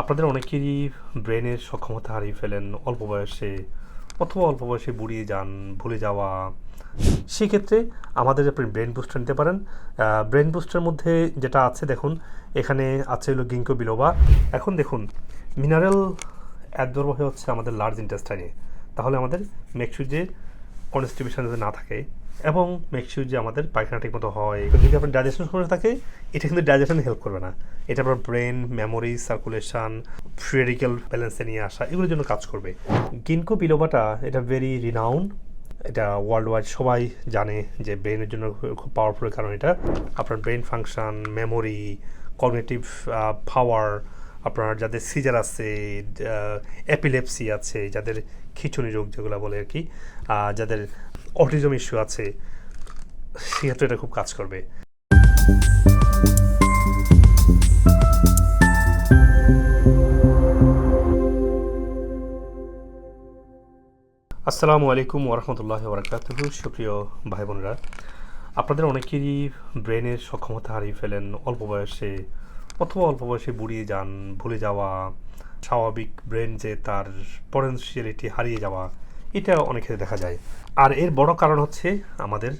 আপনাদের অনেকেরই ব্রেনের সক্ষমতা হারিয়ে ফেলেন, অল্প বয়সে অথবা অল্প বয়সে বুড়িয়ে যান, ভুলে যাওয়া। সেক্ষেত্রে আমাদের আপনি ব্রেন বুস্টার নিতে পারেন। ব্রেন বুস্টার মধ্যে যেটা আছে, দেখুন, এখানে আছে হলো গিঙ্কো বিলোবা। এখন দেখুন, মিনারেল অ্যাবজর্ব হয়ে হচ্ছে আমাদের লার্জ ইন্টেস্টাইনে। তাহলে আমাদের মেকশিউর যে কনস্টিবিউশন যাতে না থাকে, এবং মেকশিউর যে আমাদের পায়খানা ঠিক মতো হয়। যদি আপনার ডাইজেশন সমস্যা থাকে, এটা কিন্তু ডাইজেশন হেল্প করবে না। এটা আপনার ব্রেন মেমোরি সার্কুলেশন ফ্রেরিক্যাল ব্যালেন্সে নিয়ে আসা, এগুলোর জন্য কাজ করবে। গিনকো বিলোবাটা এটা ভেরি রিনাউন এটা ওয়ার্ল্ড ওয়াইড সবাই জানে যে ব্রেনের জন্য খুব পাওয়ারফুল কারণ এটা। আপনার brain function memory cognitive power আপনার যাদের সিজার আছে অ্যাপিলেপসি আছে, যাদের খিচুনি রোগ যেগুলো বলে আর কি যাদের অটিজম ইস্যু আছে, সেক্ষেত্রে এটা খুব কাজ করবে। আসসালামু আলাইকুম ওরহমতুল্লাহ বরকাতুহু সুপ্রিয় ভাই বোনেরা আপনাদের অনেকেরই ব্রেনের সক্ষমতা হারিয়ে ফেলেন, অল্প বয়সে, অথবা অল্প বয়সে বুড়িয়ে যান, ভুলে যাওয়া স্বাভাবিক ব্রেন যে তার পটেন্সিয়ালিটি হারিয়ে যাওয়া এটা অনেক ক্ষেত্রে দেখা যায়। আর এর বড় কারণ হচ্ছে আমাদের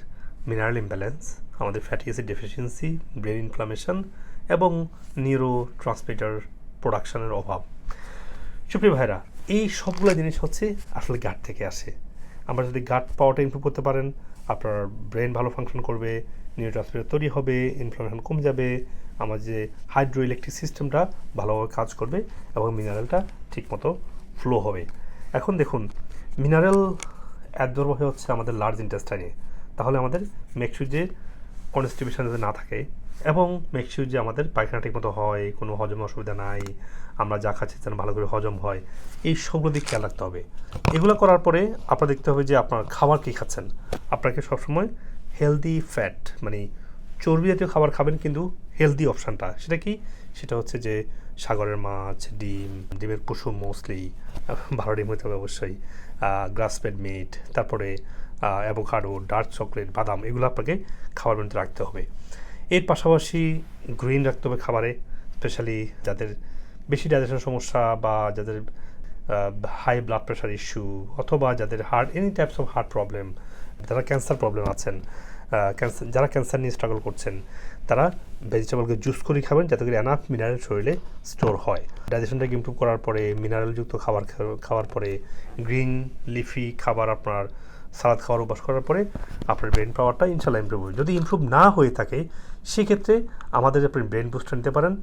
মিনারেল ইমব্যালেন্স আমাদের fatty acid deficiency brain inflammation এবং নিউরো ট্রান্সমিটার প্রোডাকশনের অভাব। সুপ্রিয় ভাইরা, এই সবগুলো জিনিস হচ্ছে আসলে গাট থেকে আসে। আমরা যদি গাট পাওয়ারটা ইমপ্রুভ করতে পারেন, আপনার ব্রেন ভালো ফাংশন করবে নিউরো ট্রান্সমিটার তৈরি হবে ইনফ্লামেশন কমে যাবে, আমার যে হাইড্রো ইলেকট্রিক সিস্টেমটা ভালোভাবে কাজ করবে এবং মিনারেলটা ঠিকমতো ফ্লো হবে। এখন দেখুন মিনারেল অ্যাবজর্ব হয়ে হচ্ছে আমাদের লার্জ ইন্টেস্টাইনে তাহলে আমাদের মেকশিউর যে কনস্টিবিউশন যাতে না থাকে এবং মেকশিউর যে আমাদের পায়খানা ঠিকমতো হয়, কোনো হজম অসুবিধা নাই, আমরা যা খাচ্ছি যেন ভালো করে হজম হয়, এই সবগুলো দিক খেয়াল রাখতে হবে। এগুলো করার পরে আপনার দেখতে হবে যে আপনার খাবার কী খাচ্ছেন। আপনাকে সবসময় হেলদি ফ্যাট মানে চর্বি জাতীয় খাবার খাবেন কিন্তু হেলদি অপশানটা সেটা কি? সেটা হচ্ছে যে সাগরের মাছ, ডিম, ডিমের কুসুম মোস্টলি ভালো ডিম হতে হবে অবশ্যই গ্রাসপেড মিট তারপরে অ্যাভোকাডো ডার্ক চকলেট বাদাম, এগুলো আপনাকে খাবার মধ্যে রাখতে হবে। এর পাশাপাশি গ্রিন রাখতে হবে খাবারে স্পেশালি যাদের বেশি ডাইজেশন সমস্যা বা যাদের হাই ব্লাড প্রেশার ইস্যু অথবা যাদের heart any types of heart problem যারা ক্যান্সার প্রবলেম আছেন ক্যান্সার যারা ক্যান্সার নিয়ে স্ট্রাগল করছেন, তারা ভেজিটেবলকে জুস করে খাবেন যাতে করে অ্যানাফ মিনারেল শরীরে স্টোর হয়। ডাইজেশনটাকে ইম্প্রুভ করার পরে মিনারেলযুক্ত খাবার খাওয়ার পরে গ্রিন লিফি খাবার আপনার সালাদ খাওয়ার অভ্যাস করার পরে, আপনার ব্রেন পাওয়ারটা ইনশাল্লাহ ইম্প্রুভ হবে। যদি ইম্প্রুভ না হয়ে থাকে সেক্ষেত্রে আমাদের আপনি ব্রেন বুস্টার নিতে পারেন।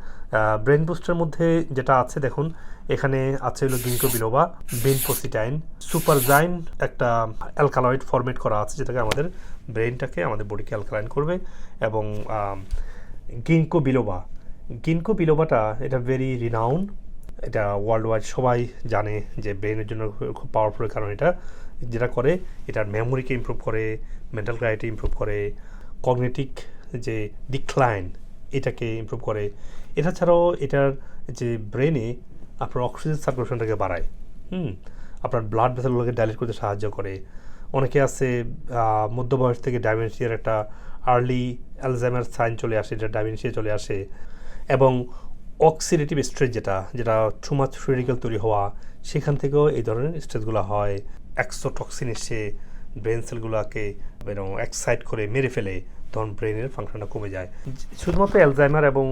ব্রেন বুস্টার মধ্যে যেটা আছে, দেখুন, এখানে আছে হলো গিঙ্কো বিলোবা বেনফোসিটাইন সুপারজাইন একটা অ্যালকালয়েড ফরমেট করা আছে, যেটাকে আমাদের ব্রেনটাকে আমাদের বডিকে অ্যালকালাইন করবে এবং গিঙ্কো বিলোবা গিনকো বিলোবাটা এটা ভেরি রিনাউন এটা ওয়ার্ল্ড ওয়াইড সবাই জানে যে ব্রেনের জন্য খুব পাওয়ারফুল কারণ এটা। যেটা করে, এটার মেমোরিকে ইমপ্রুভ করে মেন্টাল ক্লারিটি ইমপ্রুভ করে কগনেটিক যে ডিক্লাইন এটাকে ইমপ্রুভ করে। এটা ছাড়াও এটার যে ব্রেনে আপনার অক্সিজেন সার্কুলেশনটাকে বাড়ায়, হুম? আপনার ব্লাড ভেসেলগুলোকে ডাইলেট করতে সাহায্য করে। অনেকে আছে মধ্য বয়স থেকে ডায়মেনশিয়ার একটা আর্লি অ্যালজাইমার সাইন চলে আসে, যেটা ডায়মেনশিয়া চলে আসে। এবং অক্সিডেটিভ স্ট্রেস যেটা যেটা ট্রুমাচ ফ্রেরিক্যাল তৈরি হওয়া, সেখান থেকেও এই ধরনের স্ট্রেসগুলো হয়। অ্যাক্সোটক্সিন এসে ব্রেন সেলগুলোকে এবং এক্সাইট করে মেরে ফেলে। তখন ব্রেনের ফাংশনটা কমে যায়। শুধুমাত্র অ্যালজাইমার এবং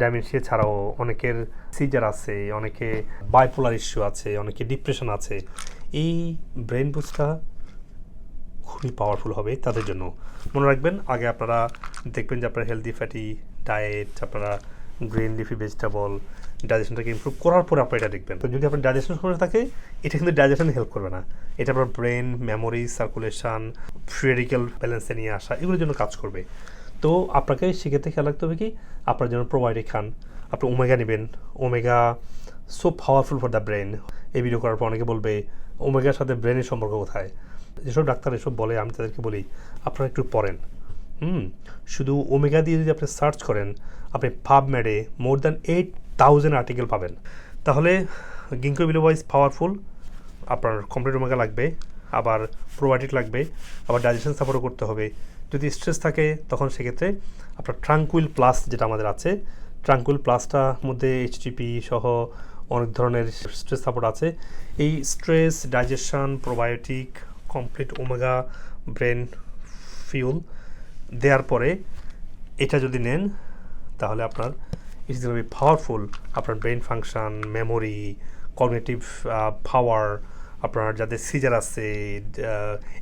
ডায়মেনশিয়া ছাড়াও অনেকের সিজার আছে, অনেকে বাইপোলার ইস্যু আছে, অনেকে ডিপ্রেশন আছে। এই ব্রেন বুস্টটা খুবই পাওয়ারফুল হবে তাদের জন্য। মনে রাখবেন, আগে আপনারা দেখবেন যে আপনারা হেলদি ফ্যাটি ডায়েট আপনারা গ্রিন লিফি ভেজিটেবল ডাইজেশনটাকে ইম্প্রুভ করার পরে আপনি এটা দেখবেন। তো যদি আপনার ডাইজেশন সমস্যা থাকে, এটা কিন্তু ডাইজেশন হেল্প করবে না। এটা আপনার ব্রেন মেমোরি সার্কুলেশন ফ্রেরিক্যাল ব্যালেন্সে নিয়ে আসা, এগুলোর জন্য কাজ করবে। তো আপনাকে সেক্ষেত্রে খেয়াল রাখতে হবে কি, আপনার জন্য প্রোবায়োটিক খান। আপনি ওমেগা নেবেন। Omega so powerful for the brain এই ভিডিও করার পর অনেকে বলবে ওমেগার সাথে ব্রেনের সম্পর্ক কোথায়? যেসব ডাক্তার এসব বলে, আমি তাদেরকে বলি, আপনারা একটু পড়েন। হুম, শুধু ওমেগা দিয়ে যদি আপনি সার্চ করেন, আপনি PubMed more than eight thousand article পাবেন। তাহলে গিঙ্কো বিলোবাইজ পাওয়ারফুল আপনার কমপ্লিট ওমেগা লাগবে, আবার প্রোবায়োটিক লাগবে, আবার ডাইজেশন সাপোর্টও করতে হবে। যদি স্ট্রেস থাকে, তখন সেক্ষেত্রে আপনার ট্রাঙ্কুইল প্লাস যেটা আমাদের আছে ট্রাঙ্কুইল প্লাসটার মধ্যে এইচটিপি সহ অনেক ধরনের স্ট্রেস সাপোর্ট আছে। এই stress digestion probiotic complete omega brain fuel দেওয়ার পরে এটা যদি নেন, তাহলে আপনার ইটস বি পাওয়ারফুল আপনার brain function memory cognitive power আপনার যাদের সিজার আছে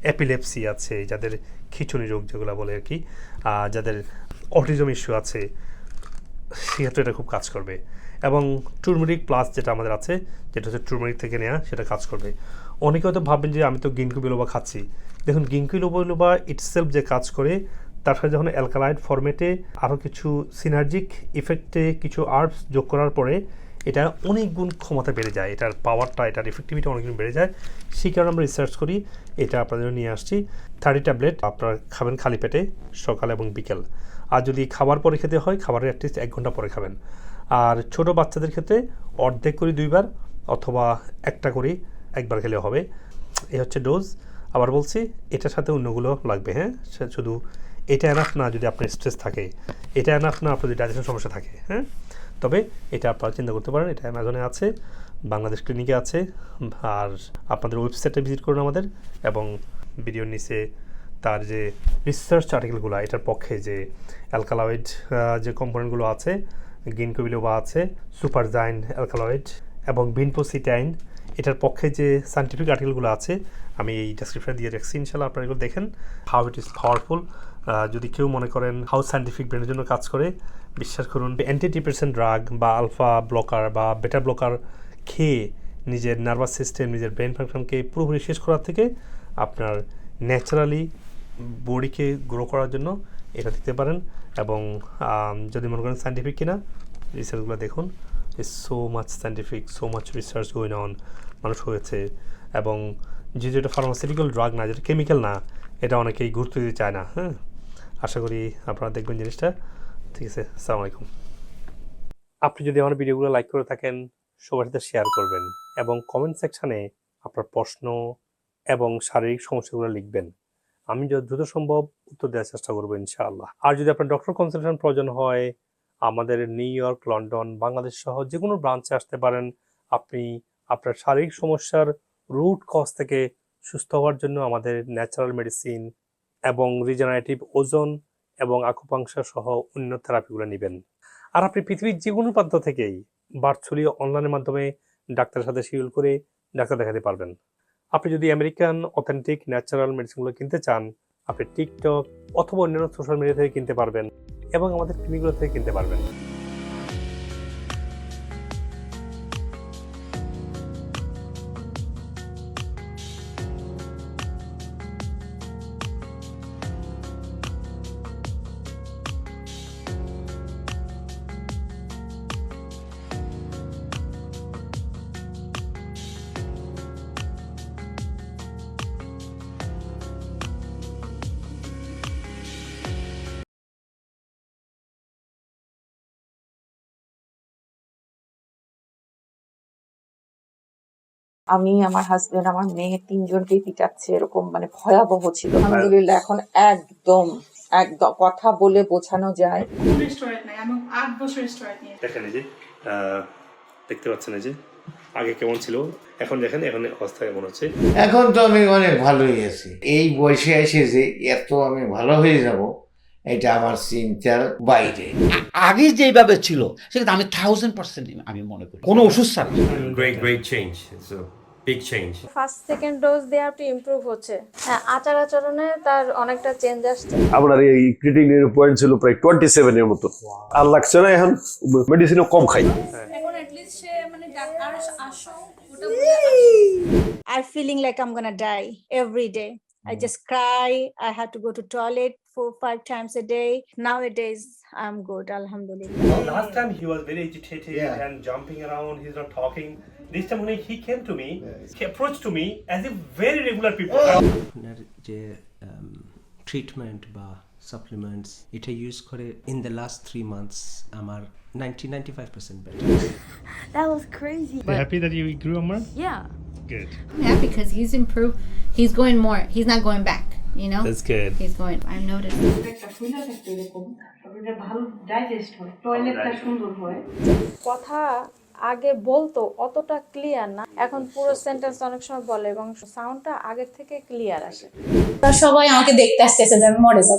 অ্যাপিলেপসি আছে, যাদের খিচুনি রোগ যেগুলো বলে আর কি যাদের অটিজম ইস্যু আছে সেক্ষেত্রে এটা খুব কাজ করবে। এবং টুরমেরিক প্লাস যেটা আমাদের আছে, যেটা হচ্ছে টুরমেরিক থেকে নেওয়া সেটা কাজ করবে। অনেকে হয়তো ভাববেন যে আমি তো গিঙ্কু বিলোবা খাচ্ছি। দেখুন গিঙ্কু বিলোবা ইটসেলফ যে কাজ করে তার সাথে যখন অ্যালকালাইড ফরম্যাটে আরও কিছু সিনার্জিক ইফেক্টে কিছু আর্টস যোগ করার পরে এটা অনেক গুণ ক্ষমতা বেড়ে যায়। এটার পাওয়ারটা এটার ইফেক্টিভিটি অনেক গুণ বেড়ে যায়। সেই কারণে আমরা রিসার্চ করি। এটা আপনাদের নিয়ে আসছি। থার্টি ট্যাবলেট আপনারা খাবেন খালি পেটে সকাল এবং বিকেল। আর যদি খাবার পরে খেতে হয়, খাবারের অ্যাটলিস্ট এক ঘণ্টা পরে খাবেন। আর ছোট বাচ্চাদের ক্ষেত্রে অর্ধেক করে দুইবার অথবা একটা করে একবার খেলে হবে। এ হচ্ছে ডোজ আবার বলছি, এটার সাথে অন্যগুলো লাগবে হ্যাঁ? শুধু এটা এনাফ না যদি আপনার স্ট্রেস থাকে। এটা এনাফ না আপনার যদি ডাইজেশন সমস্যা থাকে হ্যাঁ? তবে এটা আপনারা চিন্তা করতে পারেন, এটা অ্যামাজনে আছে, বাংলাদেশ ক্লিনিকে আছে, আর আপনাদের ওয়েবসাইটে ভিজিট করুন আমাদের এবং ভিডিওর নিচে তার যে রিসার্চ আর্টিকেলগুলো এটার পক্ষে যে অ্যালকালয়েড যে কম্পোনেন্টগুলো আছে গ্রিন গিনকোবিলোবা আছে সুপারজাইন অ্যালকালয়েড এবং বিনপোসিটাইন এটার পক্ষে যে সাইন্টিফিক আর্টিকেলগুলো আছে, আমি এই ডেসক্রিপশনে দিয়ে রাখছি ইনশাল্লাহ আপনারা এগুলো দেখেন হাউ ইট ইজ পাওয়ারফুল যদি কেউ মনে করেন হাউ সাইন্টিফিক ব্রেনের জন্য কাজ করে, বিশ্বাস করুন অ্যান্টি ডিপ্রেশন ড্রাগ বা আলফা ব্লকার বা বেটা ব্লকার খেয়ে নিজের নার্ভাস সিস্টেম নিজের ব্রেন ফাংশনকে পুরোপুরি শেষ করার থেকে আপনার ন্যাচারালি বডিকে গ্রো করার জন্য এটা দিতে পারেন। এবং যদি মনে করেন সাইন্টিফিক কিনা রিসার্চগুলো দেখুন so much scientific so much research going on মানুষ হয়েছে। এবং যে যেটা ফার্মাসিউটিক্যাল ড্রাগ না, যেটা কেমিক্যাল না, এটা অনেকেই গুরুত্ব দিতে চায় না হ্যাঁ? আশা করি আপনারা দেখবেন জিনিসটা। ঠিক আছে, আসসালামু আলাইকুম। আপনি যদি আমার ভিডিওগুলো লাইক করে থাকেন, সবার সাথে শেয়ার করবেন এবং কমেন্ট সেকশানে আপনার প্রশ্ন এবং শারীরিক সমস্যাগুলো লিখবেন। আমি যত দ্রুত সম্ভব উত্তর দেওয়ার চেষ্টা করব ইনশাআল্লাহ। আর যদি আপনার ডক্টর কনসালটেশন প্রয়োজন হয়, আমাদের নিউ ইয়র্ক লন্ডন বাংলাদেশ সহ যে কোনো ব্রাঞ্চে আসতে পারেন, আপনি আপনার শারীরিক সমস্যার রুট কজ থেকে সুস্থ হওয়ার জন্য আমাদের ন্যাচারাল মেডিসিন এবং রিজেনারেটিভ ওজন এবং আকুপাংশা সহ অন্য থেরাপিগুলো নেবেন। আর আপনি পৃথিবীর যে কোনো প্রান্ত থেকেই ভার্চুয়ালি অনলাইনের মাধ্যমে ডাক্তারের সাথে শিডিউল করে ডাক্তার দেখাতে পারবেন। আপনি যদি আমেরিকান অথেন্টিক ন্যাচারাল মেডিসিনগুলো কিনতে চান, আপনি টিকটক অথবা অন্যান্য সোশ্যাল মিডিয়া থেকে কিনতে পারবেন এবং আমাদের ক্লিনিকগুলো থেকে কিনতে পারবেন। আমি আমার হাজবেন্ড আমার মেয়ে তিনজনকেই পিটাচ্ছে এরকম মানে ভয়াবহ ছিল। আলহামদুলিল্লাহ এখন একদম একদম কথা বলে বোঝানো যায়। দেখেন এই যে দেখতে পাচ্ছেন এই যে আগে কেমন ছিল? এখন দেখেন এখন অবস্থা কেমন হচ্ছে? এখন তো আমি অনেক ভালোই আছি। এই বয়সে এসে যে এত আমি ভালো হয়ে যাব এটা আমার চিন্তার বাইরে। আগে যেভাবে ছিল সেটা আমি থাউজেন্ড পার্সেন্ট আমি মনে করি। কোনো ওষুধ ছাড়া। Great, great change. It's a big change. First second dose দেওয়ার একটু ইমপ্রুভ হচ্ছে। হ্যাঁ আচার আচরণে তার অনেকটা চেঞ্জ আসছে। আপনার এই ক্রিটিনের পয়েন্ট ছিল প্রায় টোয়েন্টি সেভেনের মতো। আর লাগছে না এখন মেডিসিনও কম খাই। এখন অ্যাটলিস্ট সে মানে ডাক্তার আসো I'm feeling like I'm gonna die every day. I just cry. I had to go to toilet four, five times a day. Nowadays, I'm good, alhamdulillah. Last time he was very agitated Yeah. and jumping around. He's not talking. This time when he came to me, he approached to me as if very regular people. আপনার যে treatment বা supplements এটা use করে in the last three months আমার ninety ninety five percent better That was crazy. happy that you grew, Amar? Yeah. Good. I'm happy because he's improved. He's going more. He's not going back. You know. That's good. He's going. I've noticed. একটা ফুলা থাকতে এরকম তারপরে এটা ভালো digest হয় টয়লেটটা সুন্দর হয় কথা আগে বলতো অতটা ক্লিয়ার না এখন পুরো সেন্টেন্স অনেক সময় বলে এবং সাউন্ডটা আগের থেকে ক্লিয়ার আসে সবাই আমাকে দেখতে আসতেছে যে আমি মরে যাব